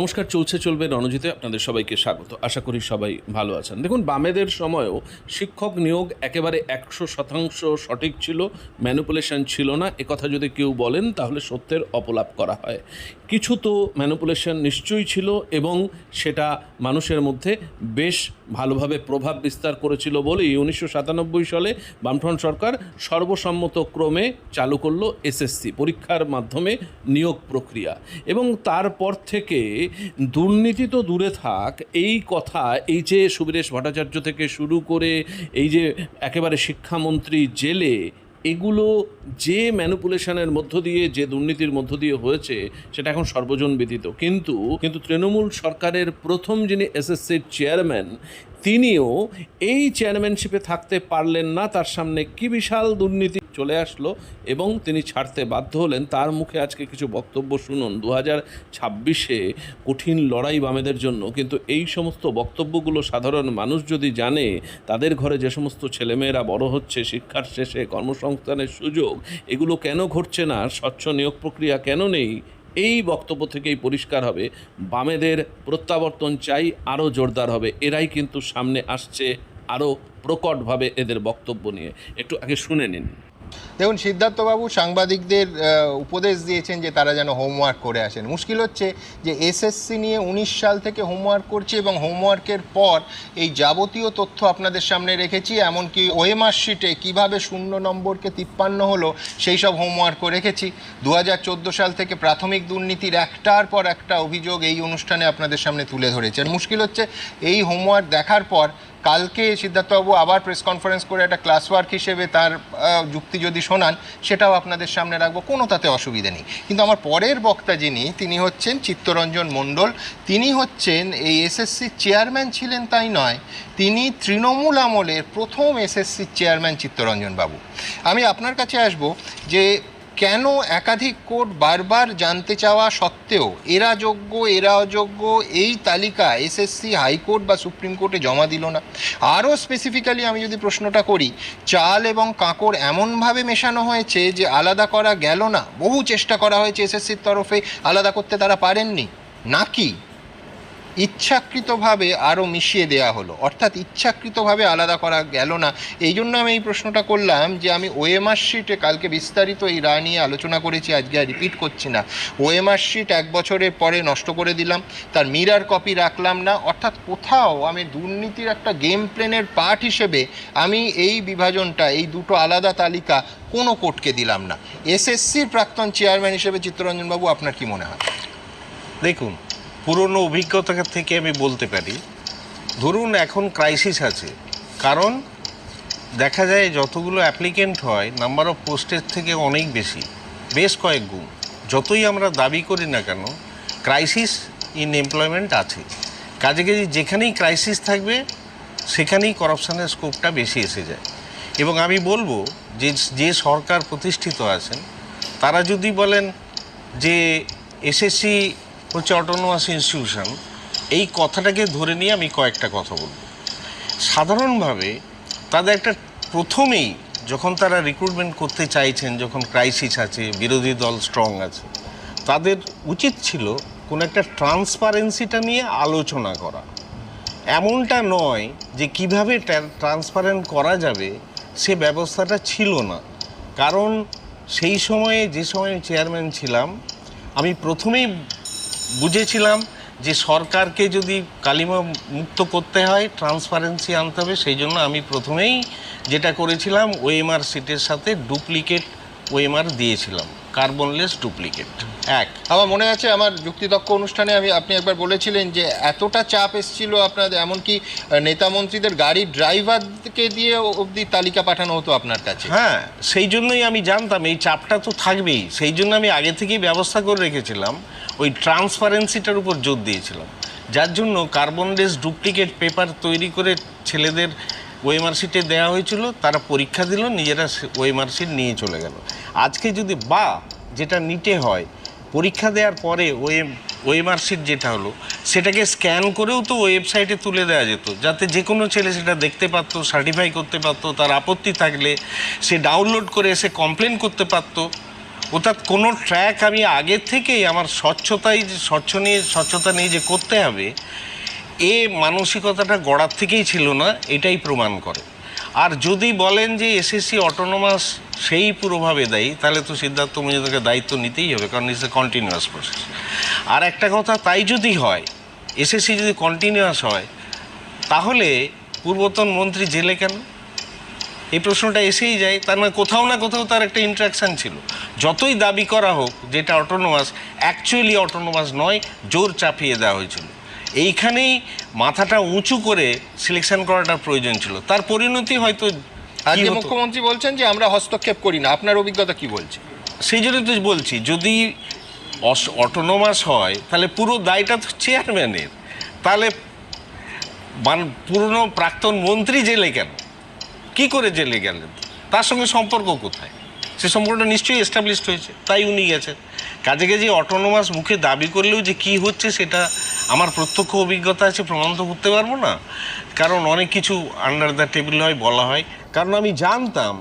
নমস্কার, চলছে, চলবে রণজিতে আপনাদের সবাইকে স্বাগত। আশা করি সবাই ভালো আছেন। দেখুন, বামেদের সময়ও শিক্ষক নিয়োগ একেবারে একশো শতাংশ সঠিক ছিল ম্যানুপুলেশন ছিল না। একথা যদি কেউ বলেন, তাহলে সত্যের অপলাপ করা হয়। কিছু তো ম্যানুপুলেশন নিশ্চয়ই ছিল এবং সেটা মানুষের মধ্যে বেশ ভালোভাবে প্রভাব বিস্তার করেছিল বলেই উনিশশো সাতানব্বই সালে বামফ্রন্ট সরকার সর্বসম্মত ক্রমে চালু করল এসএসসি, পরীক্ষার মাধ্যমে নিয়োগ প্রক্রিয়া। এবং তারপর থেকে দুর্নীতি তো দূরে থাক, এই কথা এই যে সুবীরেশ ভট্টাচার্য থেকে শুরু করে এই যে একেবারে শিক্ষামন্ত্রী জেলে, এগুলো যে ম্যানুপুলেশনের মধ্য দিয়ে, যে দুর্নীতির মধ্য দিয়ে হয়েছে, সেটা এখন সর্বজন বিদিত কিন্তু কিন্তু তৃণমূল সরকারের প্রথম যিনি এসএসসির চেয়ারম্যান তিনিও এই চেয়ারম্যানশিপে থাকতে পারলেন না, তার সামনে কি বিশাল দুর্নীতি চলে আসলো এবং তিনি ছাড়তে বাধ্য হলেন। তার মুখে আজকে কিছু বক্তব্য শুনুন। দু হাজার ছাব্বিশে কঠিন লড়াই বামেদের জন্য। কিন্তু এই সমস্ত বক্তব্যগুলো সাধারণ মানুষ যদি জানে, তাদের ঘরে যে সমস্ত ছেলেমেয়েরা বড় হচ্ছে, শিক্ষার শেষে কর্মসংস্থানের সুযোগ, এগুলো কেন ঘটছে না? স্বচ্ছ নিয়োগ প্রক্রিয়া কেন নেই? এই বক্তব্য থেকেই পরিষ্কার হবে। বামেদের প্রত্যাবর্তন চাই আরও জোরদার হবে। এরাই কিন্তু সামনে আসছে আরও প্রকটভাবে এদের বক্তব্য নিয়ে। একটু আগে শুনে নিন। দেখুন, সিদ্ধার্থবাবু সাংবাদিকদের উপদেশ দিয়েছেন যে তারা যেন হোমওয়ার্ক করে আসেন। মুশকিল হচ্ছে যে এসএসসি নিয়ে উনিশ সাল থেকে হোমওয়ার্ক করছি এবং হোমওয়ার্কের পর এই যাবতীয় তথ্য আপনাদের সামনে রেখেছি, এমনকি ওএমআর শিটে কীভাবে শূন্য নম্বরকে তিপ্পান্ন হলো, সেই সব হোমওয়ার্কও রেখেছি। দু হাজার চোদ্দ সাল থেকে প্রাথমিক দুর্নীতির একটার পর একটা অভিযোগ এই অনুষ্ঠানে আপনাদের সামনে তুলে ধরেছে। আর মুশকিল হচ্ছে, এই হোমওয়ার্ক দেখার পর কালকে সিদ্ধার্থবাবু আবার প্রেস কনফারেন্স করে একটা ক্লাস ওয়ার্ক হিসেবে তার যুক্তি যদি শোনান, সেটাও আপনাদের সামনে রাখব। কোনো তাতে অসুবিধে নেই। কিন্তু আমার পরের বক্তা যিনি, তিনি হচ্ছেন চিত্তরঞ্জন মণ্ডল। তিনি হচ্ছেন এই এসএসসির চেয়ারম্যান ছিলেন তাই নয়, তিনি তৃণমূল আমলের প্রথম এসএসসির চেয়ারম্যান চিত্তরঞ্জন বাবু। আমি আপনার কাছে আসব যে কেন একাধিক কোর্ট বারবার জানতে চাওয়া সত্ত্বেও এরা যোগ্য, এরা অযোগ্য, এই তালিকা এসএসসি, হাইকোর্ট বা সুপ্রিম কোর্টে জমা দিল না। আরও স্পেসিফিক্যালি আমি যদি প্রশ্নটা করি, চাল এবং কাঁকড় এমনভাবে মেশানো হয়েছে যে আলাদা করা গেল না, বহু চেষ্টা করা হয়েছে এসএসসির তরফে, আলাদা করতে তারা পারেননি? নাকি? ইচ্ছাকৃতভাবে আরও মিশিয়ে দেওয়া হলো। অর্থাৎ ইচ্ছাকৃতভাবে আলাদা করা গেল না। এই জন্য আমি এই প্রশ্নটা করলাম যে আমি ওএমআর শিটে কালকে বিস্তারিত এই রায় নিয়ে আলোচনা করেছি, আজকে আর রিপিট করছি না। ওএমআর শিট এক বছরের পরে নষ্ট করে দিলাম। তার মিরার কপি রাখলাম না। অর্থাৎ কোথাও আমি দুর্নীতির একটা গেম প্লেনের পার্ট হিসেবে আমি এই বিভাজনটা, এই দুটো আলাদা তালিকা কোনো কোর্টকে দিলাম না। এসএসসির প্রাক্তন চেয়ারম্যান হিসেবে চিত্তরঞ্জনবাবু, আপনার কি মনে হয়? দেখুন পুরনো অভিজ্ঞতা থেকে আমি বলতে পারি, ধরুন এখন ক্রাইসিস আছে। কারণ দেখা যায় যতগুলো অ্যাপ্লিকেন্ট হয় নাম্বার অফ পোস্টের থেকে অনেক বেশি, বেশ কয়েক গুণ। যতই আমরা দাবি করি না কেন ক্রাইসিস ইন এমপ্লয়মেন্ট আছে। কাজে কাজে যেখানেই ক্রাইসিস থাকবে, সেখানেই করাপশনের স্কোপটা বেশি এসে যায়। এবং আমি বলব যে যে সরকার প্রতিষ্ঠিত আছেন, তারা যদি বলেন যে, এসএসসি হচ্ছে অটোনোমাস ইনস্টিটিউশন এই কথাটাকে ধরে নিয়ে আমি কয়েকটা কথা বলব। সাধারণভাবে তাদের একটা প্রথমেই যখন তারা রিক্রুটমেন্ট করতে চাইছেন, যখন ক্রাইসিস আছে, বিরোধী দল স্ট্রং আছে, তাদের উচিত ছিল কোনো একটা ট্রান্সপারেন্সিটা নিয়ে আলোচনা করা। এমনটা নয় যে কীভাবে ট্রান্সপারেন্ট করা যাবে, সে ব্যবস্থাটা ছিল না। কারণ সেই সময়ে, যে সময় চেয়ারম্যান ছিলাম, আমি প্রথমেই বুঝেছিলাম যে সরকারকে যদি কালিমা মুক্ত করতে হয় ট্রান্সপারেন্সি আনতে হবে, সেই জন্য আমি প্রথমেই যেটা করেছিলাম ওএমআর সিটের সাথে ডুপ্লিকেট ওএমআর দিয়েছিলাম কার্বনলেস ডুপ্লিকেট এক। আমার মনে আছে আমার যুক্তিদক্ষ অনুষ্ঠানে আমি আপনি একবার বলেছিলেন যে এতটা চাপ এসেছিল আপনাদের এমনকি আহ, নেতা মন্ত্রীদের গাড়ির ড্রাইভারকে দিয়ে অবধি তালিকা পাঠানো হতো আপনার কাছে। হ্যাঁ সেই জন্যই আমি জানতাম এই চাপটা তো থাকবেই। সেই জন্য আমি আগে থেকেই ব্যবস্থা করে রেখেছিলাম ওই ট্রান্সপারেন্সিটার উপর জোর দিয়েছিলাম। যার জন্য কার্বনলেস ডুপ্লিকেট পেপার তৈরি করে ছেলেদের ওয়েমার শিটে দেওয়া হয়েছিল, তারা পরীক্ষা দিল, নিজেরা ওয়েমার শিট নিয়ে চলে গেল। আজকে যদি বা যেটা নিতে হয়, পরীক্ষা দেওয়ার পরে ওয়ে ওয়েমার শিট যেটা হলো, সেটাকে স্ক্যান করেও তো ওয়েবসাইটে তুলে দেওয়া যেত, যাতে যে কোনো ছেলে সেটা দেখতে পারতো, সার্টিফাই করতে পারতো, তার আপত্তি থাকলে সে ডাউনলোড করে এসে কমপ্লেন করতে পারতো। অর্থাৎ কোনো ট্র্যাক আমি আগের থেকেই আমার স্বচ্ছতাই স্বচ্ছ নিয়ে, স্বচ্ছতা নিয়ে যে করতে হবে এ মানসিকতাটা গড়ার থেকেই ছিল না, এটাই প্রমাণ করে। আর যদি বলেন যে এসএসসি অটোনোমাস সেই পুরোভাবে দেয়, তাহলে তো সিদ্ধার্থ মজুমদারকে দায়িত্ব নিতেই হবে, কারণ ইটস এ কন্টিনিউয়াস প্রসেস আর একটা কথা, তাই যদি হয়, এসএসসি যদি কন্টিনিউয়াস হয়, তাহলে পূর্বতন মন্ত্রী জেলে কেন? এই প্রশ্নটা এসেই যায়, তার মানে কোথাও না কোথাও তার একটা ইন্ট্রাকশন ছিল। যতই দাবি করা হোক, যেটা অটোনোমাস অ্যাকচুয়ালি অটোনোমাস নয়, জোর চাপিয়ে দেওয়া হয়েছিল। এইখানেই মাথাটা উঁচু করে সিলেকশন করাটা প্রয়োজন ছিল। তার পরিণতি হয়তো আজকে মুখ্যমন্ত্রী বলছেন যে আমরা হস্তক্ষেপ করি না। আপনার অভিজ্ঞতা কি বলছে? সেই জন্য তো বলছি যদি অটোনোমাস হয় তাহলে পুরো দায়টা তো চেয়ারম্যানের তাহলে মান পুরনো প্রাক্তন মন্ত্রী জেলে কেন? কি করে জেলে গেলেন? তার সঙ্গে সম্পর্ক কোথায়? সে সম্পর্কটা নিশ্চয়ই এস্টাবলিশড হয়েছে, তাই উনি গেছেন। কাজে কাজে অটোনোমাস মুখে দাবি করলেও যে কি হচ্ছে সেটা আমার প্রত্যক্ষ অভিজ্ঞতা আছে, প্রমাণ তো করতে পারব না। কারণ অনেক কিছু আন্ডার দ্য টেবিল হয়, বলা হয়। কারণ আমি জানতাম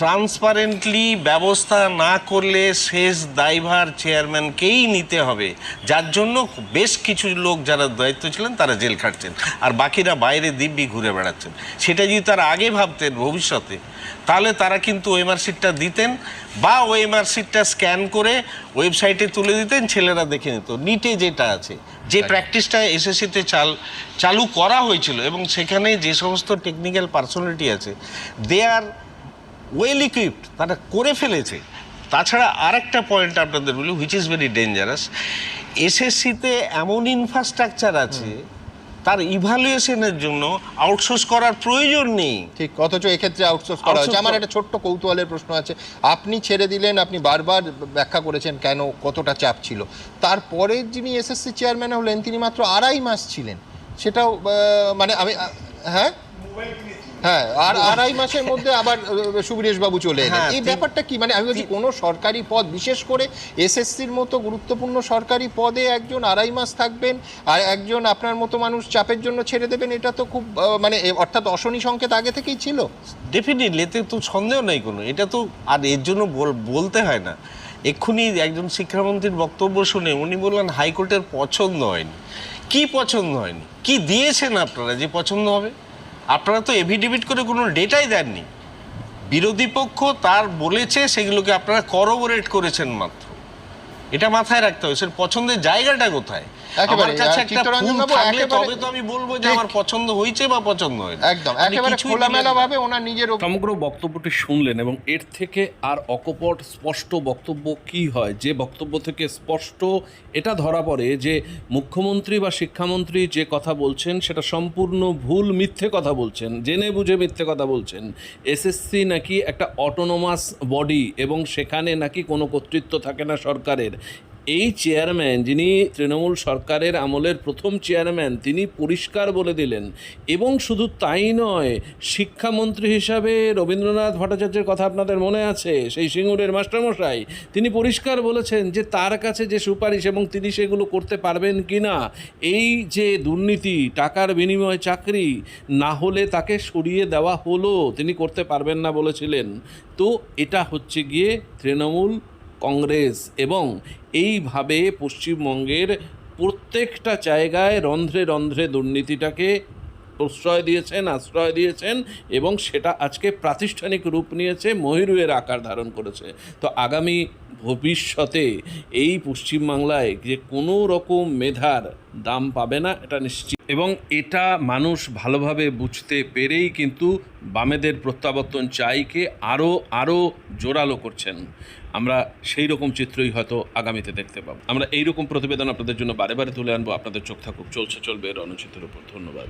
ট্রান্সপারেন্টলি ব্যবস্থা না করলে শেষ দায়ভার চেয়ারম্যানকেই নিতে হবে। যার জন্য বেশ কিছু লোক যারা দায়িত্ব ছিলেন তারা জেল খাটছেন। আর বাকিরা বাইরে দিব্যি ঘুরে বেড়াচ্ছেন। সেটা যদি তারা আগে ভাবতেন ভবিষ্যতে তাহলে তারা কিন্তু ওএমআর সিটটা দিতেন বা ওএমআর সিটটা স্ক্যান করে ওয়েবসাইটে তুলে দিতেন ছেলেরা দেখে নিত। নিটে যেটা আছে যে প্র্যাকটিসটা এসএসসিতে চাল চালু করা হয়েছিল এবং সেখানে যে সমস্ত টেকনিক্যাল পার্সোনালিটি আছে দে আর ওয়েল ইকুইপড তারা করে ফেলেছে। তাছাড়া আরেকটা পয়েন্ট আপনাদের বলি হুইচ ইজ ভেরি ডেঞ্জারাস এসএসসিতে এমন ইনফ্রাস্ট্রাকচার আছে তার ইভালুয়েশনের জন্য আউটসোর্স করার প্রয়োজন নেই। ঠিক অথচ এক্ষেত্রে আউটসোর্স করা হয়েছে। আমার একটা ছোট্ট কৌতূহলের প্রশ্ন আছে। আপনি ছেড়ে দিলেন আপনি বারবার ব্যাখ্যা করেছেন কেন কতটা চাপ ছিল। তারপরে যিনি এসএসসি চেয়ারম্যান হলেন তিনি মাত্র আড়াই মাস ছিলেন। সেটাও মানে আমি হ্যাঁ? হ্যাঁ আর আড়াই মাসের মধ্যে আবার সুবীরেশ বাবু চলে এলেন। হ্যাঁ, এই ব্যাপারটা কি? মানে আমি বলছি কোনো সরকারি পদ বিশেষ করে এসএসসির মতো গুরুত্বপূর্ণ সরকারি পদে একজন আড়াই মাস থাকবেন আর একজন আপনার মতো মানুষ চাপের জন্য ছেড়ে দেবেন এটা তো খুব মানে অর্থাৎ অশনি সংকেত আগে থেকেই ছিল? ডেফিনেটলি এতে তো সন্দেহ নেই কোনো। এটা তো আর এর জন্য বল- বলতে হয় না। এক্ষুনি একজন শিক্ষামন্ত্রীর বক্তব্য শুনে উনি বললেন হাইকোর্টের পছন্দ হয়নি। কি পছন্দ হয়নি? কি দিয়েছেন আপনারা যে পছন্দ হবে? আপনারা তো এভিডেভিট করে কোনো ডেটাই দেননি। বিরোধী পক্ষ তার বলেছে সেগুলোকে আপনারা করবোরেট করেছেন মাত্র। এটা মাথায় রাখতে হবে সে পছন্দের জায়গাটা কোথায়? আমার কাছে একটা ফুল থাকলে তবে তো আমি বলব যে আমার পছন্দ হয়েছে বা পছন্দ হয়নি। একদম একেবারে খোলামেলা ভাবে ওনার নিজের সমগ্র বক্তব্যটি শুনলেন এবং এর থেকে আর অকপট স্পষ্ট বক্তব্য কি হয়? যে বক্তব্য থেকে স্পষ্ট এটা ধরা পড়ে যে মুখ্যমন্ত্রী বা শিক্ষামন্ত্রী যে কথা বলছেন সেটা সম্পূর্ণ ভুল মিথ্যে কথা বলছেন জেনে বুঝে মিথ্যে কথা বলছেন। এসএসসি নাকি একটা অটোনোমাস বডি এবং সেখানে নাকি কোনো কর্তৃত্ব থাকে না সরকারের। এই চেয়ারম্যান যিনি তৃণমূল সরকারের আমলের প্রথম চেয়ারম্যান তিনি পরিষ্কার বলে দিলেন। এবং শুধু তাই নয়, শিক্ষামন্ত্রী হিসাবে রবীন্দ্রনাথ ভট্টাচার্যের কথা আপনাদের মনে আছে, সেই সিঙ্গুরের মাস্টারমশাই, তিনি পরিষ্কার বলেছেন যে তার কাছে যে সুপারিশ এবং তিনি সেগুলো করতে পারবেন কি না, এই যে দুর্নীতি, টাকার বিনিময়ে চাকরি, না হলে তাকে সরিয়ে দেওয়া হলো, তিনি করতে পারবেন না বলেছিলেন। তো এটা হচ্ছে গিয়ে তৃণমূল কংগ্রেস এবং এইভাবে পশ্চিমবঙ্গের প্রত্যেকটা জায়গায় রন্ধ্রে রন্ধ্রে দুর্নীতিটাকে প্রশ্রয় দিয়েছেন, আশ্রয় দিয়েছেন এবং সেটা আজকে প্রাতিষ্ঠানিক রূপ নিয়েছে, ময়ূরের আকার ধারণ করেছে। তো আগামী ভবিষ্যতে এই পশ্চিমবাংলায় যে কোনো রকম মেধার দাম পাবে না, এটা নিশ্চিত। এবং এটা মানুষ ভালোভাবে বুঝতে পেরেই কিন্তু বামেদের প্রত্যাবর্তন চাইকে আরও আরও জোরালো করছেন। আমরা সেই রকম চিত্রই হয়তো আগামীতে দেখতে পাবো। আমরা এই রকম প্রতিবেদন আপনাদের জন্য বারে বারে তুলে আনব। আপনাদের চোখ থাকুক, চলছে, চলবে রণচিত্রের উপর। ধন্যবাদ।